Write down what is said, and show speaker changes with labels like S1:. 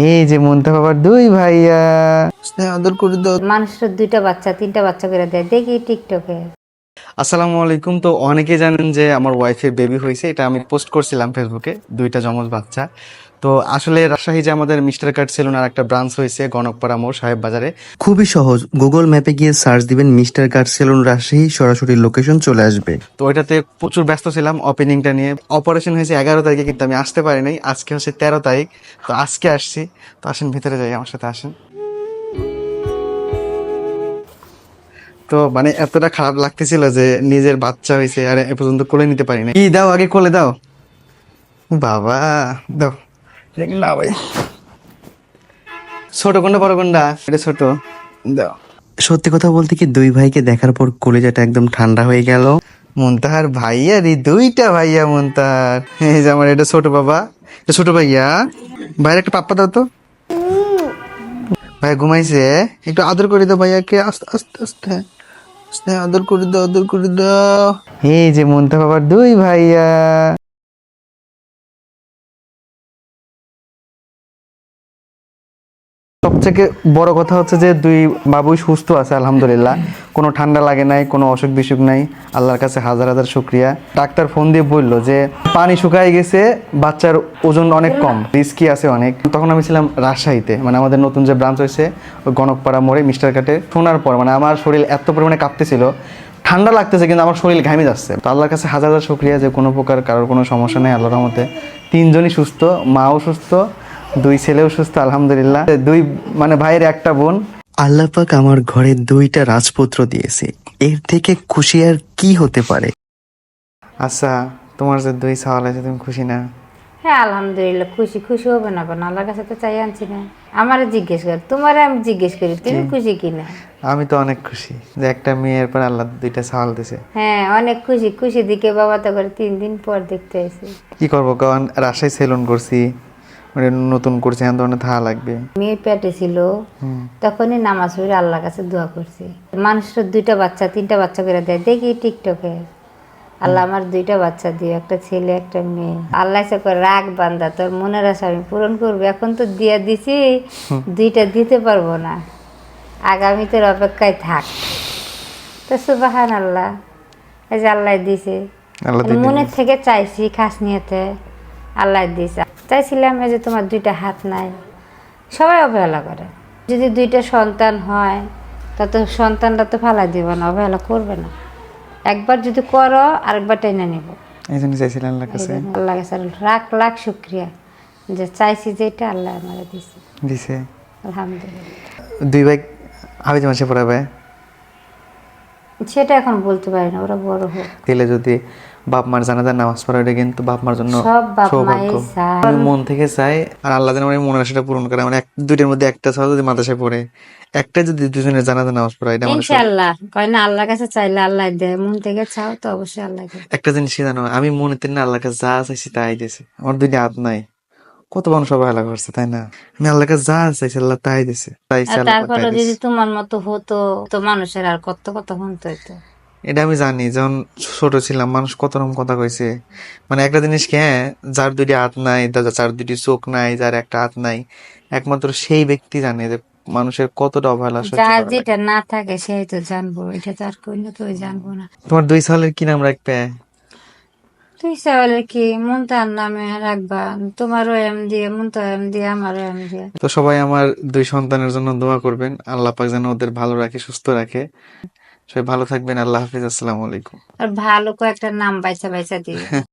S1: এই যে মন্তা বাবার দুই ভাইয়া। স্নেহ আদর করে দাও।
S2: মানুষের দুইটা বাচ্চা তিনটা বাচ্চা করে দেয়। দেখি টিকটকে।
S1: আসসালামু আলাইকুম। তো অনেকে জানেন যে আমার ওয়াইফের বেবি হয়েছে। এটা আমি পোস্ট করছিলাম ফেসবুকে দুইটা জমজ বাচ্চা। তো আসলে রাজশাহী যে আমাদের মিস্টার কাট সেলুন আর একটা ব্রাঞ্চ হয়েছে গণকপাড়া মোড় সাহেব বাজারে
S3: খুবই সহজ। গুগল ম্যাপে গিয়ে সার্চ দিবেন মিস্টার কার সেলুন রাজশাহী সরাসরি লোকেশন চলে আসবে।
S1: তো ওইটাতে প্রচুর ব্যস্ত ছিলাম ওপেনিংটা নিয়ে। অপারেশন হয়েছে এগারো তারিখে কিন্তু আমি আসতে পারি নাই। আজকে হচ্ছে তেরো তারিখ। তো আজকে আসছি। তো আসেন ভিতরে যাই আমার সাথে আসেন। তো মানে এতটা খারাপ লাগতেছিল যে নিজের বাচ্চা হয়েছে আর এ পর্যন্ত কোলে নিতে পারি না কি দাও আগে কোলে দাও। বাবা দাও। না ভাই। ছোট কোনটা বড় কোনটা? এটা ছোট। দাও।
S3: সত্যি কথা বলতে কি দুই ভাইকে দেখার পর কলেজাটা একদম ঠান্ডা হয়ে গেল।
S1: মন্তাহার ভাইয়া রে দুইটা ভাইয়া মন্তাহার। এই যে আমার এটা ছোট বাবা। এটা ছোট ভাইয়া। ভাইয়ের একটা পাপ্পা দাও তো। ভাই ঘুমাইছে। একটু আদর করে দাও ভাইয়াকে। আস্তে আস্তে আস্তে। আস্তে আদর করে দাও আদর করে দাও। এই যে মন্তা বাবার দুই ভাইয়া। সবথেকে বড় কথা হচ্ছে যে দুই বাবুই সুস্থ আছে, আলহামদুলিল্লাহ। কোনো ঠান্ডা লাগে নাই, কোনো অসুখ বিসুখ নাই। আল্লাহর কাছে হাজার হাজার শুক্রিয়া। ডাক্তার ফোন দিয়ে বলল যে, পানি শুকায় গেছে, বাচ্চার ওজন অনেক কম রিস্কি আছে অনেক। তখন আমি ছিলাম রাজশাহীতে মানে আমাদের নতুন যে ব্রাঞ্চ হয়েছে, ওই গণকপাড়া মোড়ে, মিস্টার কাটে শোনার পর মানে আমার শরীর এত পরিমাণে কাঁপতেছিল, ঠান্ডা লাগতেছে, কিন্তু আমার শরীর ঘামে যাচ্ছে। তো আল্লাহর কাছে হাজার হাজার শুক্রিয়া যে কোনো প্রকার কারোর কোনো সমস্যা নেই, আল্লাহর রহমতে। তিনজনই সুস্থ, মাও সুস্থ দুই ছেলেও সুস্থ আলহামদুলিল্লাহ। দুই মানে ভাইয়ের একটা বোন।
S3: আল্লাহ পাক আমার ঘরে দুইটা রাজপুত্র দিয়েছে। এর থেকে খুশি আর কি হতে পারে?
S1: আচ্ছা তোমার যে দুই সওয়াল আছে তুমি খুশি না?
S2: হ্যাঁ আলহামদুলিল্লাহ খুশি খুশি হবে না কেন? আল্লাহর কাছে তো চাই আনছি না। আমারে জিজ্ঞেস কর তোমারে আমি জিজ্ঞেস করি তুমি খুশি কিনা
S1: আমি তো অনেক খুশি যে একটা মেয়ের পর আল্লাহ দুইটা সওয়াল দিছে।
S2: হ্যাঁ অনেক খুশি খুশি দিকে বাবা তো করে তিন দিন পর দেখতে আসি
S1: কি করব কারণ রাজশাহী সেলুন করছি। নতুন করছি এখন ধরনের লাগবে।
S2: মেয়ে পেটে ছিল তখনই নামাজ পড়ে আল্লাহর কাছে দোয়া করছি। মানুষের দুইটা বাচ্চা তিনটা বাচ্চা করে দেয়। দেখি টিকটকে। আল্লাহ আমার দুইটা বাচ্চা দিও একটা ছেলে একটা মেয়ে। আল্লাহ সে করে রাগ বান্দা তোর মনের আশা আমি পূরণ করব। এখন তো দিয়ে দিছি দুইটা দিতে পারব না। আগামী তোর অপেক্ষায় থাক। তো সুবাহান আল্লাহ এই যে আল্লাহ দিছে।
S1: আল্লাহ
S2: মনের থেকে চাইছি খাস নিয়েতে আল্লাহ দিছে। চাইছিলাম এই যে তোমার দুইটা হাত নাই। সবাই অবহেলা করে। যদি দুইটা সন্তান হয় তা তো সন্তানটা তো ফালা দিব না অবহেলা করবে না। একবার যদি করো আরেকবার টেনে নিব।
S1: এই জন্য চাইছিলেন আল্লাহর
S2: এই
S1: কাছে।
S2: আল্লাহ কাছে লাখ লাখ শুক্রিয়া। যে চাইছি যেটা আল্লাহ আমার দিছে।
S1: দিছে।
S2: আলহামদুলিল্লাহ।
S1: দুই ভাই হাবিজ মাসে পড়াবে।
S2: সেটা এখন বলতে পারি না ওরা বড় হোক।
S1: দিলে যদি বাপ মার জানাজার নামাজ পড়া এটা কিন্তু বাপ মার জন্য
S2: সব বাপ
S1: আমি মন থেকে চাই আর আল্লাহ যেন আমার মনের আশাটা পূরণ করে। আমার এক দুইটার মধ্যে একটা ছাড়া যদি মাদ্রাসায় পড়ে একটা যদি দুজনের জানাজা নামাজ পড়া এটা সৌভাগ্য।
S2: ইনশাআল্লাহ। কয় না আল্লাহর কাছে চাইলে আল্লাহ দেয়। মন থেকে চাও তো অবশ্যই আল্লাহ
S1: একটা জিনিস জানো আমি মনে তেন আল্লাহর কাছে যা চাইছি তাই দিয়েছে। আমার দুইটা হাত নাই। কত মানুষ অবহেলা করছে তাই না? আমি আল্লাহর কাছে যা চাইছি আল্লাহ তাই দিছে। তাই
S2: তারপরে যদি তোমার মতো হতো তো মানুষের আর কত কত হতো হইতো?
S1: এটা আমি জানি যখন ছোট ছিলাম মানুষ কত রকম কথা কইছে। মানে একটা জিনিস কি হ্যাঁ যার দুটি হাত নাই যার দুটি চোখ নাই যার একটা হাত নাই একমাত্র সেই ব্যক্তি জানে যে মানুষের কতটা অবহেলা
S2: যার যেটা না থাকে সেই তো জানব এটা তো আর কইলে তো জানব না।
S1: তোমার দুই সালের কি নাম রাখবে?
S2: তুই চাইলে কি মনতার নামে রাখবা? তোমারও এম দিয়ে মুনতা এম দিয়ে আমারও এম দিয়ে।
S1: তো সবাই আমার দুই সন্তানের জন্য দোয়া করবেন। আল্লাহ পাক যেন ওদের ভালো রাখে সুস্থ রাখে। সবাই ভালো থাকবেন। আল্লাহ হাফিজ। আসসালামু আলাইকুম।
S2: আর ভালো কয়েকটা নাম বাইসা বাইসা দিয়ে।